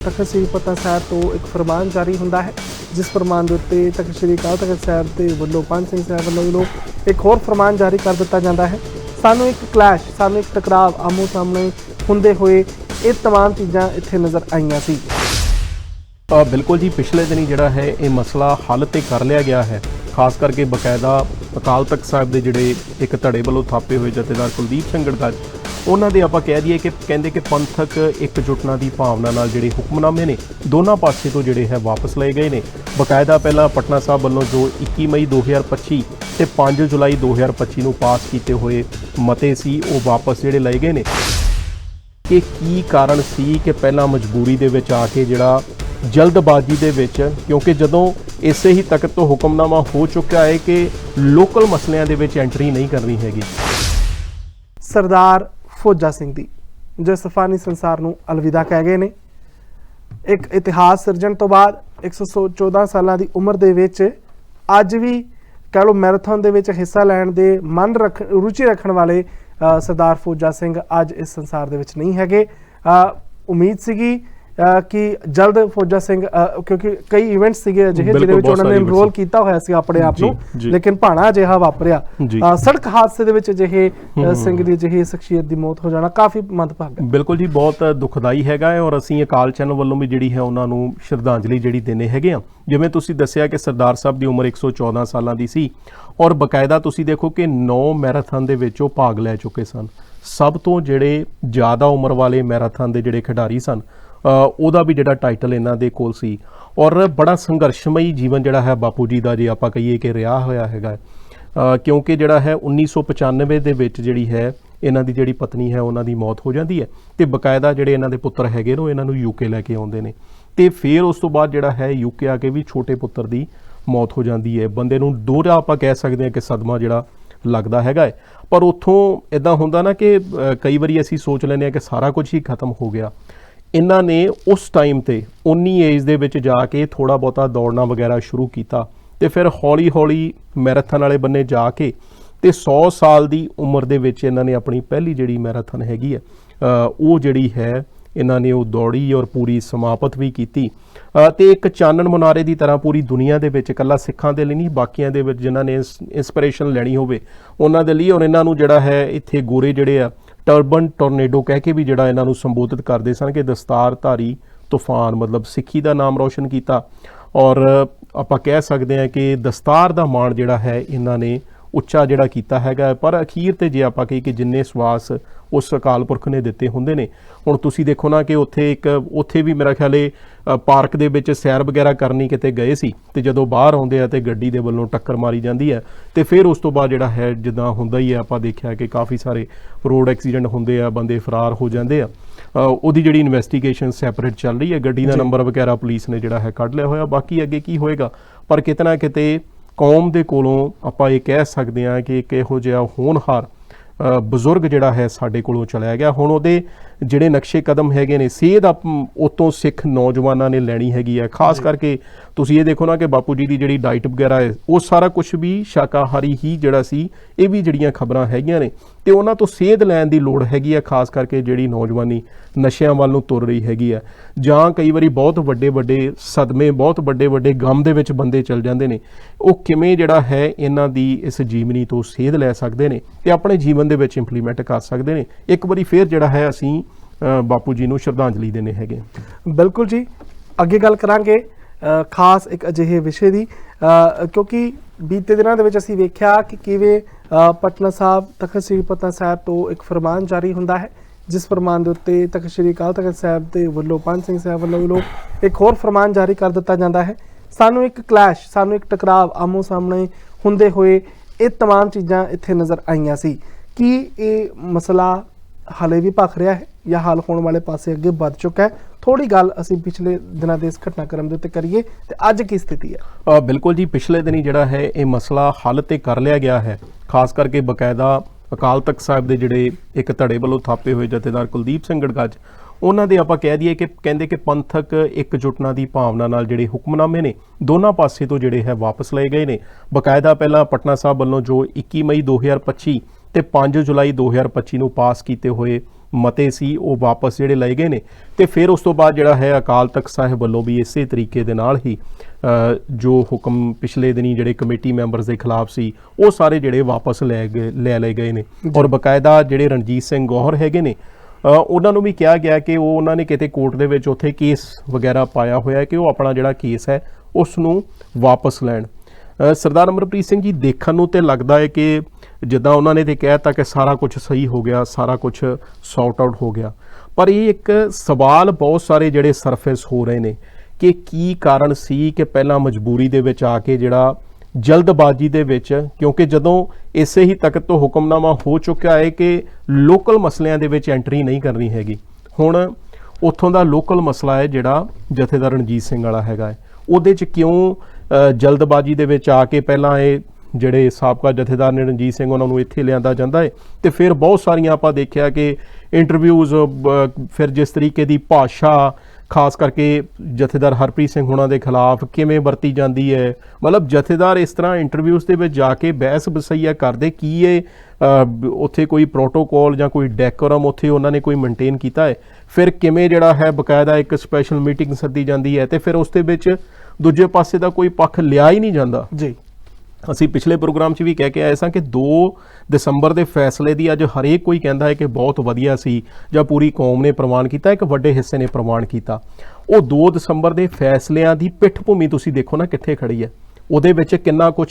ਤਖਤ ਸ੍ਰੀ ਪਤਾ ਸਾਹਿਬ ਤੋਂ ਇੱਕ ਫਰਮਾਨ ਜਾਰੀ ਹੁੰਦਾ ਹੈ ਜਿਸ ਫਰਮਾਨ ਦੇ ਉੱਤੇ ਤਖਤ ਸ੍ਰੀ ਅਕਾਲ ਤਖਤ ਸਾਹਿਬ ਦੇ ਵੱਲੋਂ ਪੰਜ ਸਿੰਘ ਸਾਹਿਬ ਵੱਲੋਂ ਵੀ ਲੋਕ ਇੱਕ ਹੋਰ ਫਰਮਾਨ ਜਾਰੀ ਕਰ ਦਿੱਤਾ ਜਾਂਦਾ ਹੈ ਸਾਨੂੰ ਇੱਕ ਕਲੈਸ਼ ਸਾਨੂੰ ਇੱਕ ਟਕਰਾਵ ਆਮੋ ਸਾਹਮਣੇ ਹੁੰਦੇ ਹੋਏ ਇਹ तमाम ਚੀਜ਼ਾਂ ਇੱਥੇ ਨਜ਼ਰ ਆਈਆਂ ਸੀ ਅ, ਬਿਲਕੁਲ ਜੀ ਪਿਛਲੇ ਦਿਨੀ ਜਿਹੜਾ ਹੈ ਇਹ ਮਸਲਾ ਹੱਲ ਤੇ ਕਰ ਲਿਆ ਗਿਆ ਹੈ ਖਾਸ ਕਰਕੇ ਬਕਾਇਦਾ ਅਕਾਲ ਤਖਤ ਸਾਹਿਬ ਦੇ ਜਿਹੜੇ ਇੱਕ ਧੜੇ ਵੱਲੋਂ ਥਾਪੇ ਹੋਏ ਜਥੇਦਾਰ ਕੁਲਦੀਪ ਸਿੰਘ ਗੜਗੜ ਉਹਨਾਂ ਦੇ ਆਪਾਂ ਕਹਿ ਦਈਏ ਕਿ ਕਹਿੰਦੇ ਕਿ ਪੰਥਕ ਇਕਜੁੱਟਣਾ ਦੀ ਭਾਵਨਾ ਨਾਲ ਜਿਹੜੇ ਹੁਕਮਨਾਮੇ ਨੇ, ਦੋਨਾਂ ਪਾਸੇ ਤੋਂ ਜਿਹੜੇ ਹੈ ਵਾਪਸ ਲਏ ਗਏ ਨੇ। ਬਕਾਇਦਾ ਪਹਿਲਾਂ ਪਟਨਾ ਸਾਹਿਬ ਵੱਲੋਂ ਜੋ 21 ਮਈ 2025 ਤੇ 5 ਜੁਲਾਈ 2025 ਨੂੰ ਪਾਸ ਕੀਤੇ ਹੋਏ ਮਤੇ ਸੀ, ਉਹ ਵਾਪਸ ਜਿਹੜੇ ਲਏ ਗਏ ਨੇ। ਕਿ ਕੀ ਕਾਰਨ ਸੀ ਕਿ ਪਹਿਲਾਂ ਮਜਬੂਰੀ ਦੇ ਵਿੱਚ ਆ ਕੇ ਜਿਹੜਾ ਜਲਦਬਾਜ਼ੀ ਦੇ ਵਿੱਚ, ਕਿਉਂਕਿ ਜਦੋਂ ਇਸੇ ਹੀ ਤਖਤ ਤੋਂ ਹੁਕਮਨਾਮਾ ਹੋ ਚੁੱਕਾ ਹੈ ਕਿ ਲੋਕਲ ਮਸਲਿਆਂ ਦੇ ਵਿੱਚ ਐਂਟਰੀ ਨਹੀਂ ਕਰਨੀ ਹੈਗੀ। ਸਰਦਾਰ ਫੌਜਾ ਸਿੰਘ ਦੀ ਜੋ ਸਫਾਨੀ ਸੰਸਾਰ ਨੂੰ ਅਲਵਿਦਾ ਕਹਿ ਗਏ ਨੇ। ਇੱਕ ਇਤਿਹਾਸ ਸਿਰਜਣ ਤੋਂ ਬਾਅਦ 114 ਸਾਲਾਂ ਦੀ ਉਮਰ ਦੇ ਵਿੱਚ ਅੱਜ ਵੀ ਕਹ ਲਓ ਮੈਰਾਥਨ ਦੇ ਵਿੱਚ ਹਿੱਸਾ ਲੈਣ ਦੇ ਮਨ ਰੱਖ, ਰੁਚੀ ਰੱਖਣ ਵਾਲੇ ਸਰਦਾਰ ਫੌਜਾ ਸਿੰਘ ਅੱਜ ਇਸ ਸੰਸਾਰ ਦੇ ਵਿੱਚ ਨਹੀਂ ਹੈਗੇ। ਉਮੀਦ ਸੀਗੀ ਕਿ ਜਲਦ ਫੌਜਾ ਸਿੰਘ ਕਿਉਂਕਿ ਕਈ ਇਵੈਂਟਸ ਸੀਗੇ ਅਜਿਹੇ ਜਿਹਦੇ ਵਿੱਚ ਉਹਨਾਂ ਨੇ ਇਨਰੋਲ। ਕੀਤਾ ਹੋਇਆ ਸੀ ਆਪਣੇ ਆਪ ਨੂੰ। ਲੇਕਿਨ ਭਾਣਾ ਅਜਿਹਾ ਵਾਪਰਿਆ ਸੜਕ ਹਾਦਸੇ ਦੇ ਵਿੱਚ ਅਜਿਹੇ। ਸਿੰਘ ਦੀ ਅਜਿਹੀ ਸ਼ਖਸੀਅਤ ਦੀ ਮੌਤ ਹੋ ਜਾਣਾ ਕਾਫੀ ਮੰਦਭਾਗਾ ਬਿਲਕੁਲ ਜੀ ਬਹੁਤ ਦੁਖਦਾਈ ਹੈਗਾ ਹੈ ਔਰ ਅਸੀਂ ਅਕਾਲ ਚੈਨਲ ਵੱਲੋਂ ਵੀ ਜਿਹੜੀ ਹੈ ਉਹਨਾਂ ਨੂੰ ਸ਼ਰਧਾਂਜਲੀ ਜਿਹੜੀ ਦੇਣੇ ਹੈਗੇ ਆ ਜਿਵੇਂ ਤੁਸੀਂ ਦੱਸਿਆ ਕਿ ਸਰਦਾਰ ਸਾਹਿਬ ਦੀ ਉਮਰ 114 ਸਾਲਾਂ ਦੀ ਸੀ ਔਰ ਬਕਾਇਦਾ ਤੁਸੀਂ ਦੇਖੋ ਕਿ 9 ਮੈਰਾਥਨ ਦੇ ਵਿੱਚ ਉਹ ਭਾਗ ਲੈ ਚੁੱਕੇ ਸਨ ਸਭ ਤੋਂ ਜਿਹੜੇ ਜ਼ਿਆਦਾ ਉਮਰ ਵਾਲੇ ਮੈਰਾਥਨ ਦੇ ਜਿਹੜੇ ਖਿਡਾਰੀ ਸਨ ਉਹਦਾ ਵੀ ਜਿਹੜਾ ਟਾਈਟਲ ਇਹਨਾਂ ਦੇ ਕੋਲ ਸੀ। ਔਰ ਬੜਾ ਸੰਘਰਸ਼ਮਈ ਜੀਵਨ ਜਿਹੜਾ ਹੈ ਬਾਪੂ ਜੀ ਦਾ ਜੇ ਆਪਾਂ ਕਹੀਏ ਕਿ ਰਿਹਾ ਹੋਇਆ ਹੈਗਾ। ਕਿਉਂਕਿ ਜਿਹੜਾ ਹੈ 1995 ਦੇ ਵਿੱਚ ਜਿਹੜੀ ਹੈ ਇਹਨਾਂ ਦੀ ਜਿਹੜੀ ਪਤਨੀ ਹੈ, ਉਹਨਾਂ ਦੀ ਮੌਤ ਹੋ ਜਾਂਦੀ ਹੈ ਤੇ ਬਕਾਇਦਾ ਜਿਹੜੇ ਇਹਨਾਂ ਦੇ ਪੁੱਤਰ ਹੈਗੇ ਨੇ, ਉਹ ਇਹਨਾਂ ਨੂੰ ਯੂਕੇ ਲੈ ਕੇ ਆਉਂਦੇ ਨੇ। ਤੇ ਫਿਰ ਉਸ ਤੋਂ ਬਾਅਦ ਜਿਹੜਾ ਹੈ ਯੂਕੇ ਆ ਕੇ ਵੀ ਛੋਟੇ ਪੁੱਤਰ ਦੀ ਮੌਤ ਹੋ ਜਾਂਦੀ ਹੈ। ਬੰਦੇ ਨੂੰ ਦੋਹਰਾ ਆਪਾਂ ਕਹਿ ਸਕਦੇ ਹਾਂ ਕਿ ਸਦਮਾ ਜਿਹੜਾ ਲੱਗਦਾ ਹੈਗਾ ਹੈ। ਪਰ ਉੱਥੋਂ ਇਦਾਂ ਹੁੰਦਾ ਨਾ ਕਿ ਕਈ ਵਾਰੀ ਅਸੀਂ ਸੋਚ ਲੈਂਦੇ ਹਾਂ ਕਿ ਸਾਰਾ ਕੁਝ ਹੀ ਖਤਮ ਹੋ ਗਿਆ। ਇਹਨਾਂ ਨੇ ਉਸ ਟਾਈਮ ਤੇ 19 ਏਜ ਦੇ ਵਿੱਚ ਜਾ ਕੇ ਥੋੜਾ ਬਹੁਤਾ ਦੌੜਨਾ ਵਗੈਰਾ ਸ਼ੁਰੂ ਕੀਤਾ ਤੇ ਫਿਰ ਹੌਲੀ-ਹੌਲੀ ਮੈਰਾਥਨ ਵਾਲੇ ਬੰਨੇ ਜਾ ਕੇ ਤੇ 100 ਸਾਲ ਦੀ ਉਮਰ ਦੇ ਵਿੱਚ ਇਹਨਾਂ ਨੇ ਆਪਣੀ ਪਹਿਲੀ ਜਿਹੜੀ ਮੈਰਾਥਨ ਹੈਗੀ ਹੈ ਉਹ ਜਿਹੜੀ ਹੈ ਇਹਨਾਂ ਨੇ ਉਹ ਦੌੜੀ ਔਰ ਪੂਰੀ ਸਮਾਪਤ ਵੀ ਕੀਤੀ। ਅ, ਤੇ ਇੱਕ ਚਾਨਣ ਮੁਨਾਰੇ ਦੀ ਤਰ੍ਹਾਂ ਪੂਰੀ ਦੁਨੀਆ ਦੇ ਵਿੱਚ ਇਕੱਲਾ ਸਿੱਖਾਂ ਦੇ ਲਈ ਨਹੀਂ ਬਾਕੀਆਂ ਦੇ ਵਿੱਚ ਜਿਨ੍ਹਾਂ ਨੇ ਇਨਸਪੀਰੇਸ਼ਨ ਲੈਣੀ ਹੋਵੇ ਉਹਨਾਂ ਦੇ ਲਈ ਔਰ ਇਹਨਾਂ ਨੂੰ ਜਿਹੜਾ ਹੈ ਇੱਥੇ ਗੋਰੇ ਜਿਹੜੇ ਆ ਟਰਬਨ ਟੋਰਨੇਡੋ ਕਹਿ ਕੇ ਵੀ ਜਿਹੜਾ ਇਹਨਾਂ ਨੂੰ ਸੰਬੋਧਿਤ ਕਰਦੇ ਸਨ ਕਿ ਦਸਤਾਰਧਾਰੀ ਤੂਫਾਨ, ਮਤਲਬ ਸਿੱਖੀ ਦਾ ਨਾਮ ਰੌਸ਼ਨ ਕੀਤਾ ਔਰ ਆਪਾਂ ਕਹਿ ਸਕਦੇ ਹਾਂ ਕਿ ਦਸਤਾਰ ਦਾ ਮਾਣ ਜਿਹੜਾ ਹੈ ਇਹਨਾਂ ਨੇ ਉੱਚਾ ਜਿਹੜਾ ਕੀਤਾ ਹੈਗਾ ਪਰ ਅਖੀਰ ਤੇ ਜੇ ਆਪਾਂ ਕਹੀਏ ਕਿ ਜਿੰਨੇ ਸਵਾਸ ਉਸ ਅਕਾਲ ਪੁਰਖ ਨੇ ਦਿੱਤੇ ਹੁੰਦੇ ਨੇ ਹੁਣ ਤੁਸੀਂ ਦੇਖੋ ਨਾ ਕਿ ਉੱਥੇ ਇੱਕ ਉੱਥੇ ਵੀ ਮੇਰਾ ਖਿਆਲ ਅ, ਪਾਰਕ ਦੇ ਵਿੱਚ ਸੈਰ ਵਗੈਰਾ ਕਰਨੀ ਕਿਤੇ ਗਏ ਸੀ ਤੇ ਜਦੋਂ ਬਾਹਰ ਆਉਂਦੇ ਆ ਤੇ ਗੱਡੀ ਦੇ ਵੱਲੋਂ ਟੱਕਰ ਮਾਰੀ ਜਾਂਦੀ ਹੈ ਤੇ ਫਿਰ ਉਸ ਤੋਂ ਬਾਅਦ ਜਿਹੜਾ ਹੈ ਜਿੱਦਾਂ ਹੁੰਦਾ ਹੀ ਹੈ ਆਪਾਂ ਦੇਖਿਆ ਕਿ ਕਾਫੀ ਸਾਰੇ ਰੋਡ ਐਕਸੀਡੈਂਟ ਹੁੰਦੇ ਆ ਬੰਦੇ ਫਰਾਰ ਹੋ ਜਾਂਦੇ ਆ। ਉਹਦੀ ਜਿਹੜੀ ਇਨਵੈਸਟੀਗੇਸ਼ਨ ਸੈਪਰੇਟ ਚੱਲ ਰਹੀ ਹੈ ਗੱਡੀ ਦਾ। ਨੰਬਰ ਵਗੈਰਾ ਪੁਲਿਸ ਨੇ ਜਿਹੜਾ ਹੈ ਕੱਢ ਲਿਆ ਹੋਇਆ ਬਾਕੀ ਅੱਗੇ ਕੀ ਹੋਏਗਾ? ਪਰ ਕਿਤੇ ਨਾ ਕਿਤੇ ਕੌਮ ਦੇ ਕੋਲੋਂ ਆਪਾਂ ਇਹ ਕਹਿ ਸਕਦੇ ਹਾਂ ਕਿ ਇੱਕ ਇਹੋ ਜਿਹਾ ਹੋਣਹਾਰ ਬਜ਼ੁਰਗ ਜਿਹੜਾ ਹੈ ਸਾਡੇ ਕੋਲੋਂ ਚਲਿਆ ਗਿਆ। ਹੁਣ ਉਹਦੇ ਜਿਹੜੇ ਨਕਸ਼ੇ ਕਦਮ ਹੈਗੇ ਨੇ ਸੇਧ ਆਪ ਉਤੋਂ ਸਿੱਖ ਨੌਜਵਾਨਾਂ ਨੇ ਲੈਣੀ ਹੈਗੀ ਹੈ। ਖਾਸ ਕਰਕੇ ਤੁਸੀਂ ਇਹ ਦੇਖੋ ਨਾ ਕਿ ਬਾਪੂ ਜੀ ਦੀ ਜਿਹੜੀ ਡਾਈਟ ਵਗੈਰਾ ਹੈ ਉਹ ਸਾਰਾ ਕੁਝ ਵੀ ਸ਼ਾਕਾਹਾਰੀ ਹੀ ਜਿਹੜਾ ਸੀ ਇਹ ਵੀ ਜਿਹੜੀਆਂ ਖਬਰਾਂ ਹੈਗੀਆਂ ਨੇ। ਤੇ ਉਹਨਾਂ ਤੋਂ ਸੇਧ ਲੈਣ ਦੀ ਲੋੜ ਹੈਗੀ ਹੈ ਖਾਸ ਕਰਕੇ ਜਿਹੜੀ ਨੌਜਵਾਨੀ ਨਸ਼ਿਆਂ ਵੱਲ ਨੂੰ ਤੁਰ ਰਹੀ ਹੈਗੀ ਹੈ ਜਾਂ ਕਈ ਵਾਰੀ ਬਹੁਤ ਵੱਡੇ ਵੱਡੇ ਸਦਮੇ, ਬਹੁਤ ਵੱਡੇ ਵੱਡੇ ਗਮ ਦੇ ਵਿੱਚ ਬੰਦੇ ਚਲ ਜਾਂਦੇ ਨੇ। ਉਹ ਕਿਵੇਂ ਜਿਹੜਾ ਹੈ ਇਹਨਾਂ ਦੀ ਇਸ ਜੀਵਨੀ ਤੋਂ ਸੇਧ ਲੈ ਸਕਦੇ ਨੇ ਤੇ ਆਪਣੇ ਜੀਵਨ ਦੇ ਵਿੱਚ ਇੰਪਲੀਮੈਂਟ ਕਰ ਸਕਦੇ ਨੇ। ਇੱਕ ਵਾਰੀ ਫੇਰ ਜਿਹੜਾ ਹੈ ਅਸੀਂ ਬਾਪੂ ਜੀ ਨੂੰ ਸ਼ਰਧਾਂਜਲੀ ਦੇਣੇ ਹੈਗੇ। ਬਿਲਕੁਲ ਜੀ। ਅੱਗੇ ਗੱਲ ਕਰਾਂਗੇ। ਖਾਸ ਇੱਕ ਅਜਿਹੇ ਵਿਸ਼ੇ ਦੀ ਅ, ਕਿਉਂਕਿ ਬੀਤੇ ਦਿਨਾਂ ਦੇ ਵਿੱਚ ਅਸੀਂ ਵੇਖਿਆ ਕਿ ਕਿਵੇਂ ਅ, ਪਟਨਾ ਸਾਹਿਬ ਤਖਤ ਸ੍ਰੀ ਪਟਨਾ ਸਾਹਿਬ ਤੋਂ ਇੱਕ ਫਰਮਾਨ ਜਾਰੀ ਹੁੰਦਾ ਹੈ ਜਿਸ ਫਰਮਾਨ ਦੇ ਉੱਤੇ ਤਖਤ ਸ੍ਰੀ ਅਕਾਲ ਤਖਤ ਸਾਹਿਬ ਦੇ ਵੱਲੋਂ ਪੰਜ ਸਿੰਘ ਸਾਹਿਬ ਵੱਲੋਂ ਵੀ ਲੋਕ ਇੱਕ ਹੋਰ ਫਰਮਾਨ ਜਾਰੀ ਕਰ ਦਿੱਤਾ ਜਾਂਦਾ ਹੈ ਸਾਨੂੰ ਇੱਕ ਕਲੈਸ਼ ਸਾਨੂੰ ਇੱਕ ਟਕਰਾਵ ਆਮੋ ਸਾਹਮਣੇ ਹੁੰਦੇ ਹੋਏ ਇਹ तमाम ਚੀਜ਼ਾਂ ਇੱਥੇ ਨਜ਼ਰ ਆਈਆਂ ਸੀ ਕੀ ਇਹ ਮਸਲਾ ਹਾਲੇ ਵੀ ਭਖ ਰਿਹਾ ਹੈ ਜਾਂ ਹੱਲ ਹੋਣ ਵਾਲੇ ਪਾਸੇ ਅੱਗੇ ਵੱਧ ਚੁੱਕਾ ਹੈ ਥੋੜੀ ਗੱਲ ਅਸੀਂ ਪਿਛਲੇ ਦਿਨਾਂ ਦੇ ਇਸ ਘਟਨਾਕ੍ਰਮ ਦੇ ਉੱਤੇ ਕਰੀਏ ਤੇ ਅੱਜ ਕੀ ਸਥਿਤੀ ਹੈ? ਬਿਲਕੁਲ ਜੀ, ਪਿਛਲੇ ਦਿਨੀ ਜਿਹੜਾ ਹੈ, ਇਹ ਮਸਲਾ ਹੱਲ ਤੇ ਕਰ ਲਿਆ ਗਿਆ ਹੈ। ਖਾਸ ਕਰਕੇ ਬਕਾਇਦਾ ਅਕਾਲ ਤਖਤ ਸਾਹਿਬ ਦੇ ਜਿਹੜੇ ਇੱਕ ਧੜੇ ਵੱਲੋਂ ਥਾਪੇ ਹੋਏ ਜਥੇਦਾਰ ਕੁਲਦੀਪ ਸਿੰਘ ਗੜਗੜ ਉਹਨਾਂ ਦੇ ਆਪਾਂ ਕਹਿ ਦਈਏ ਕਿ ਕਹਿੰਦੇ ਕਿ ਪੰਥਕ ਇੱਕ ਇਕਜੁੱਟਣਾ ਦੀ ਭਾਵਨਾ ਨਾਲ ਜਿਹੜੇ ਹੁਕਮਨਾਮੇ ਨੇ, ਦੋਨਾਂ ਪਾਸੇ ਤੋਂ ਜਿਹੜੇ ਹੈ ਵਾਪਸ ਲਏ ਗਏ ਨੇ। ਬਕਾਇਦਾ ਪਹਿਲਾਂ ਪਟਨਾ ਸਾਹਿਬ ਵੱਲੋਂ ਜੋ 21 ਮਈ 2025 ਤੇ 5 ਜੁਲਾਈ 2025 ਨੂੰ ਪਾਸ ਕੀਤੇ ਹੋਏ ਮਤੇ ਸੀ ਉਹ ਵਾਪਸ ਜਿਹੜੇ ਲਏ ਗਏ ਨੇ। ਤੇ ਫਿਰ ਉਸ ਤੋਂ ਬਾਅਦ ਜਿਹੜਾ ਹੈ ਅਕਾਲ ਤਖਤ ਸਾਹਿਬ ਵੱਲੋਂ ਵੀ ਇਸੇ ਤਰੀਕੇ ਦੇ ਨਾਲ ਹੀ ਜੋ ਹੁਕਮ ਪਿਛਲੇ ਦਿਨੀ ਜਿਹੜੇ ਕਮੇਟੀ ਮੈਂਬਰਸ ਦੇ ਖਿਲਾਫ ਸੀ ਉਹ ਸਾਰੇ ਜਿਹੜੇ ਵਾਪਸ ਲੈ ਗਏ ਲੈ ਲਏ ਗਏ ਨੇ। ਔਰ ਬਕਾਇਦਾ ਜਿਹੜੇ ਰਣਜੀਤ ਸਿੰਘ ਗੌਹਰ ਹੈਗੇ ਨੇ ਉਹਨਾਂ ਨੂੰ ਵੀ ਕਿਹਾ ਗਿਆ ਕਿ ਉਹ ਉਹਨਾਂ ਨੇ ਕਿਤੇ ਕੋਰਟ ਦੇ ਵਿੱਚ ਉੱਥੇ ਕੇਸ ਵਗੈਰਾ ਪਾਇਆ ਹੋਇਆ ਹੈ ਕਿ ਉਹ ਆਪਣਾ ਜਿਹੜਾ ਕੇਸ ਹੈ ਉਸ ਨੂੰ ਵਾਪਸ ਲੈਣ। ਸਰਦਾਰ ਅਮਰਪ੍ਰੀਤ ਸਿੰਘ ਜੀ ਦੇਖਣ ਨੂੰ ਤੇ ਲੱਗਦਾ ਹੈ ਕਿ ਜਿੱਦਾਂ ਉਹਨਾਂ ਨੇ ਤੇ ਕਹਿਤਾ ਕਿ ਸਾਰਾ ਕੁਝ ਸਹੀ ਹੋ ਗਿਆ, ਸਾਰਾ ਕੁਝ ਸੌਰਟ ਆਊਟ ਹੋ ਗਿਆ। ਪਰ ਇਹ ਇੱਕ ਸਵਾਲ ਬਹੁਤ ਸਾਰੇ ਜਿਹੜੇ ਸਰਫੇਸ ਹੋ ਰਹੇ ਨੇ ਕਿ ਕੀ ਕਾਰਨ ਸੀ ਕਿ ਪਹਿਲਾਂ ਮਜਬੂਰੀ ਦੇ ਵਿੱਚ ਆ ਕੇ ਜਿਹੜਾ ਜਲਦਬਾਜ਼ੀ ਦੇ ਵਿੱਚ, ਕਿਉਂਕਿ ਜਦੋਂ ਇਸੇ ਹੀ ਤਖਤ ਤੋਂ ਹੁਕਮਨਾਮਾ ਹੋ ਚੁੱਕਿਆ ਹੈ ਕਿ ਲੋਕਲ ਮਸਲਿਆਂ ਦੇ ਵਿੱਚ ਐਂਟਰੀ ਨਹੀਂ ਕਰਨੀ ਹੈਗੀ। ਹੁਣ ਉੱਥੋਂ ਦਾ ਲੋਕਲ ਮਸਲਾ ਹੈ ਜਿਹੜਾ ਜਥੇਦਾਰ ਰਣਜੀਤ ਸਿੰਘ ਵਾਲਾ ਹੈਗਾ ਹੈ। ਉਹਦੇ 'ਚ ਕਿਉਂ ਜਲਦਬਾਜ਼ੀ ਦੇ ਵਿੱਚ ਆ ਕੇ ਪਹਿਲਾਂ ਇਹ ਜਿਹੜੇ ਸਾਬਕਾ ਜਥੇਦਾਰ ਨੇ ਰਣਜੀਤ ਸਿੰਘ ਉਹਨਾਂ ਨੂੰ ਇੱਥੇ ਲਿਆਂਦਾ ਜਾਂਦਾ ਹੈ। ਤੇ ਫਿਰ ਬਹੁਤ ਸਾਰੀਆਂ ਆਪਾਂ ਦੇਖਿਆ ਕਿ ਇੰਟਰਵਿਊਜ਼ ਫਿਰ ਜਿਸ ਤਰੀਕੇ ਦੀ ਭਾਸ਼ਾ, ਖਾਸ ਕਰਕੇ ਜਥੇਦਾਰ ਹਰਪ੍ਰੀਤ ਸਿੰਘ ਹੁਣਾਂ ਦੇ ਖਿਲਾਫ ਕਿਵੇਂ ਵਰਤੀ ਜਾਂਦੀ ਹੈ। ਮਤਲਬ ਜਥੇਦਾਰ ਇਸ ਤਰ੍ਹਾਂ ਇੰਟਰਵਿਊਜ਼ ਦੇ ਵਿੱਚ ਜਾ ਕੇ ਬਹਿਸ ਬਸਈਆ ਕਰਦੇ, ਕੀ ਇਹ ਉੱਥੇ ਕੋਈ ਪ੍ਰੋਟੋਕੋਲ ਜਾਂ ਕੋਈ ਡੈਕੋਰਮ ਉੱਥੇ ਉਹਨਾਂ ਨੇ ਕੋਈ ਮੇਨਟੇਨ ਕੀਤਾ ਹੈ? ਫਿਰ ਕਿਵੇਂ ਜਿਹੜਾ ਹੈ ਬਕਾਇਦਾ ਇੱਕ ਸਪੈਸ਼ਲ ਮੀਟਿੰਗ ਸੱਦੀ ਜਾਂਦੀ ਹੈ ਤੇ ਫਿਰ ਉਸ ਦੇ ਵਿੱਚ ਦੂਜੇ ਪਾਸੇ ਦਾ ਕੋਈ ਪੱਖ ਲਿਆ ਹੀ ਨਹੀਂ ਜਾਂਦਾ? ਜੀ। ਅਸੀਂ ਪਿਛਲੇ ਪ੍ਰੋਗਰਾਮ 'ਚ ਵੀ ਕਹਿ ਕੇ ਆਏ ਸਾਂ ਕਿ 2 ਦਸੰਬਰ ਦੇ ਫੈਸਲੇ ਦੀ ਅੱਜ ਹਰੇਕ ਕੋਈ ਕਹਿੰਦਾ ਹੈ ਕਿ ਬਹੁਤ ਵਧੀਆ ਸੀ ਜਾਂ ਪੂਰੀ ਕੌਮ ਨੇ ਪ੍ਰਵਾਨ ਕੀਤਾ, ਇੱਕ ਵੱਡੇ ਹਿੱਸੇ ਨੇ ਪ੍ਰਵਾਨ ਕੀਤਾ। ਉਹ 2 ਦਸੰਬਰ ਦੇ ਫੈਸਲਿਆਂ ਦੀ ਪਿੱਠ ਭੂਮੀ ਤੁਸੀਂ ਦੇਖੋ ਨਾ ਕਿੱਥੇ ਖੜੀ ਹੈ। ਉਹਦੇ ਵਿੱਚ ਕਿੰਨਾ ਕੁਝ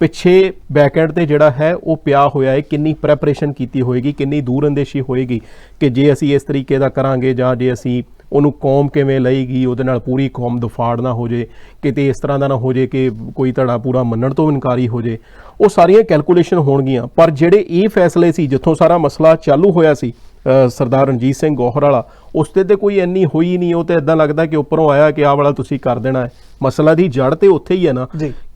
ਪਿੱਛੇ ਬੈਕਐਂਡ ਤੇ ਜਿਹੜਾ ਹੈ, ਉਹ ਪਿਆ ਹੋਇਆ ਹੈ, ਕਿੰਨੀ ਪ੍ਰੈਪਰੇਸ਼ਨ ਕੀਤੀ ਹੋਏਗੀ, ਕਿੰਨੀ ਦੂਰ ਅੰਦੇਸ਼ੀ ਹੋਏਗੀ ਕਿ ਜੇ ਅਸੀਂ ਇਸ ਤਰੀਕੇ ਦਾ ਕਰਾਂਗੇ ਜਾਂ ਜੇ ਅਸੀਂ ਉਹਨੂੰ ਕੌਮ ਕਿਵੇਂ ਲਏਗੀ ਉਹਦੇ ਨਾਲ ਪੂਰੀ ਕੌਮ ਦਫਾੜ ਨਾ ਹੋ ਜੇ ਕਿਤੇ ਇਸ ਤਰ੍ਹਾਂ ਦਾ ਨਾ ਹੋ ਜੇ ਕਿ ਕੋਈ ਧੜਾ ਪੂਰਾ ਮੰਨਣ ਤੋਂ ਇਨਕਾਰੀ ਹੋ ਜੇ। ਉਹ ਸਾਰੀਆਂ ਕੈਲਕੂਲੇਸ਼ਨ ਹੋਣਗੀਆਂ ਪਰ ਜਿਹੜੇ ਇਹ ਫੈਸਲੇ ਸੀ ਜਿੱਥੋਂ ਸਾਰਾ ਮਸਲਾ ਚਾਲੂ ਹੋਇਆ ਸੀ ਸਰਦਾਰ ਰਣਜੀਤ ਸਿੰਘ ਗੋਹਰ ਵਾਲਾ ਉਸ ਤੇ ਤੇ ਕੋਈ ਇੰਨੀ ਹੋਈ ਨਹੀਂ ਉਹ ਤੇ ਇਦਾਂ ਲੱਗਦਾ ਕਿ ਉੱਪਰੋਂ ਆਇਆ ਕਿ ਆਹ ਵਾਲਾ ਤੁਸੀਂ ਕਰ ਦੇਣਾ ਹੈ। ਮਸਲਾ ਦੀ ਜੜ ਤੇ ਉੱਥੇ ਹੀ ਹੈ ਨਾ।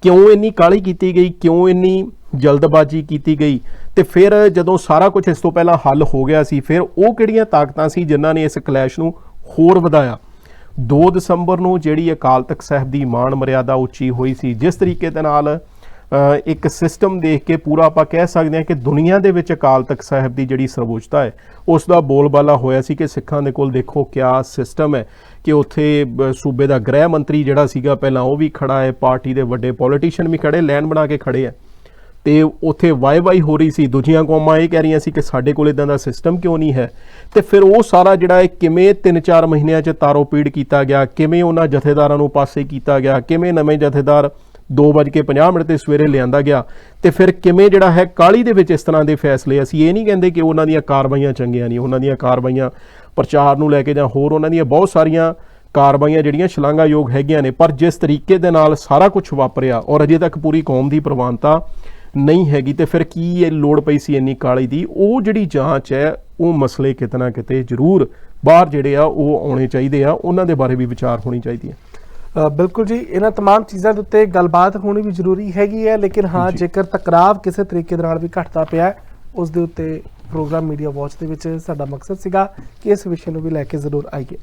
ਕਿਉਂ ਇੰਨੀ ਕਾਲੀ ਕੀਤੀ ਗਈ ਕਿਉਂ ਇੰਨੀ ਜਲਦਬਾਜ਼ੀ ਕੀਤੀ ਗਈ? ਤੇ ਫਿਰ ਜਦੋਂ ਸਾਰਾ ਕੁਝ ਇਸ ਤੋਂ ਪਹਿਲਾਂ ਹੱਲ ਹੋ ਗਿਆ ਸੀ ਫਿਰ ਉਹ ਕਿਹੜੀਆਂ ਤਾਕਤਾਂ ਸੀ ਜਿਨ੍ਹਾਂ ਨੇ ਇਸ ਕਲੈਸ਼ ਨੂੰ ਹੋਰ ਵਧਾਇਆ। 2 ਦਸੰਬਰ ਨੂੰ ਜਿਹੜੀ ਅਕਾਲ ਤਖਤ ਸਾਹਿਬ ਦੀ ਮਾਣ ਮਰਿਆਦਾ ਉੱਚੀ ਹੋਈ ਸੀ, ਜਿਸ ਤਰੀਕੇ ਦੇ ਨਾਲ ਇੱਕ ਸਿਸਟਮ ਦੇਖ ਕੇ ਪੂਰਾ ਆਪਾਂ ਕਹਿ ਸਕਦੇ ਹਾਂ ਕਿ ਦੁਨੀਆ ਦੇ ਵਿੱਚ ਅਕਾਲ ਤਖਤ ਸਾਹਿਬ ਦੀ ਜਿਹੜੀ ਸਰਵਉੱਚਤਾ ਹੈ, ਉਸ ਦਾ ਬੋਲਬਾਲਾ ਹੋਇਆ ਸੀ ਕਿ ਸਿੱਖਾਂ ਦੇ ਕੋਲ ਦੇਖੋ ਕਿਆ ਸਿਸਟਮ ਹੈ ਕਿ ਉੱਥੇ ਸੂਬੇ ਦਾ ਗ੍ਰਹਿ ਮੰਤਰੀ ਜਿਹੜਾ ਸੀਗਾ, ਪਹਿਲਾਂ ਉਹ ਵੀ ਖੜਾ ਹੈ, ਪਾਰਟੀ ਦੇ ਵੱਡੇ ਪੋਲੀਟੀਸ਼ੀਅਨ ਵੀ ਖੜੇ ਲਾਈਨ ਬਣਾ ਕੇ ਖੜੇ ਹੈ। ਤੇ ਉੱਥੇ ਵਾਈ ਵਾਈ ਹੋ ਰਹੀ ਸੀ। ਦੂਜੀਆਂ ਕੌਮਾਂ ਇਹ ਕਹਿ ਰਹੀਆਂ ਸੀ ਕਿ ਸਾਡੇ ਕੋਲ ਇਦਾਂ ਦਾ ਸਿਸਟਮ ਕਿਉਂ ਨਹੀਂ ਹੈ? ਤੇ ਫਿਰ ਉਹ ਸਾਰਾ ਜਿਹੜਾ ਹੈ ਕਿਵੇਂ 3-4 ਮਹੀਨਿਆਂ 'ਚ ਤਾਰੋ ਪੀੜ ਕੀਤਾ ਗਿਆ, ਕਿਵੇਂ ਉਹਨਾਂ ਜਥੇਦਾਰਾਂ ਨੂੰ ਪਾਸੇ ਕੀਤਾ ਗਿਆ, ਕਿਵੇਂ ਨਵੇਂ ਜਥੇਦਾਰ 2:50 ਮਿੰਟ ਤੇ ਸਵੇਰੇ ਲਿਆਂਦਾ ਗਿਆ, ਤੇ ਫਿਰ ਕਿਵੇਂ ਜਿਹੜਾ ਹੈ ਕਾਲੀ ਦੇ ਵਿੱਚ ਇਸ ਤਰ੍ਹਾਂ ਦੇ ਫੈਸਲੇ? ਅਸੀਂ ਇਹ ਨਹੀਂ ਕਹਿੰਦੇ ਕਿ ਉਹਨਾਂ ਦੀਆਂ ਕਾਰਵਾਈਆਂ ਚੰਗੀਆਂ ਨਹੀਂ, ਉਹਨਾਂ ਦੀਆਂ ਕਾਰਵਾਈਆਂ ਪ੍ਰਚਾਰ ਨੂੰ ਲੈ ਕੇ ਜਾਂ ਹੋਰ ਉਹਨਾਂ ਦੀਆਂ ਬਹੁਤ ਸਾਰੀਆਂ ਕਾਰਵਾਈਆਂ ਜਿਹੜੀਆਂ ਸ਼ਲਾਘਾਯੋਗ ਹੈਗੀਆਂ ਨੇ, ਪਰ ਜਿਸ ਤਰੀਕੇ ਦੇ ਨਾਲ ਸਾਰਾ ਕੁਝ ਵਾਪਰਿਆ ਔਰ ਅਜੇ ਤੱਕ ਪੂਰੀ ਕੌਮ ਦੀ ਪ੍ਰਵਾਨਤਾ ਨਹੀਂ ਹੈਗੀ ਤੇ ਫਿਰ ਕੀ ਇਹ ਲੋੜ ਪਈ ਸੀ ਇੰਨੀ ਕਾਲੀ ਦੀ ਉਹ ਜਿਹੜੀ ਜਾਂਚ ਹੈ ਉਹ ਮਸਲੇ ਕਿਤੇ ਨਾ ਕਿਤੇ ਜ਼ਰੂਰ ਬਾਹਰ ਜਿਹੜੇ ਆ ਉਹ ਆਉਣੇ ਚਾਹੀਦੇ ਆ ਉਹਨਾਂ ਦੇ ਬਾਰੇ ਵੀ ਵਿਚਾਰ ਹੋਣੀ ਚਾਹੀਦੀ ਹੈ ਅ, ਬਿਲਕੁਲ ਜੀ ਇਹਨਾਂ तमाम ਚੀਜ਼ਾਂ ਦੇ ਉੱਤੇ ਗੱਲਬਾਤ ਹੋਣੀ ਵੀ ਜ਼ਰੂਰੀ ਹੈਗੀ ਹੈ ਲੇਕਿਨ ਹਾਂ ਜੀ। ਜੇਕਰ ਟਕਰਾਵ ਕਿਸੇ ਤਰੀਕੇ ਦੇ ਨਾਲ ਵੀ ਘਟਦਾ ਪਿਆ ਹੈ, ਉਸ ਦੇ ਉੱਤੇ ਪ੍ਰੋਗਰਾਮ ਮੀਡੀਆ ਵਾਚ ਦੇ ਵਿੱਚ ਸਾਡਾ ਮਕਸਦ ਸੀਗਾ ਕਿ ਇਸ ਵਿਸ਼ੇ ਨੂੰ ਵੀ ਲੈ ਕੇ ਜ਼ਰੂਰ ਆਈਏ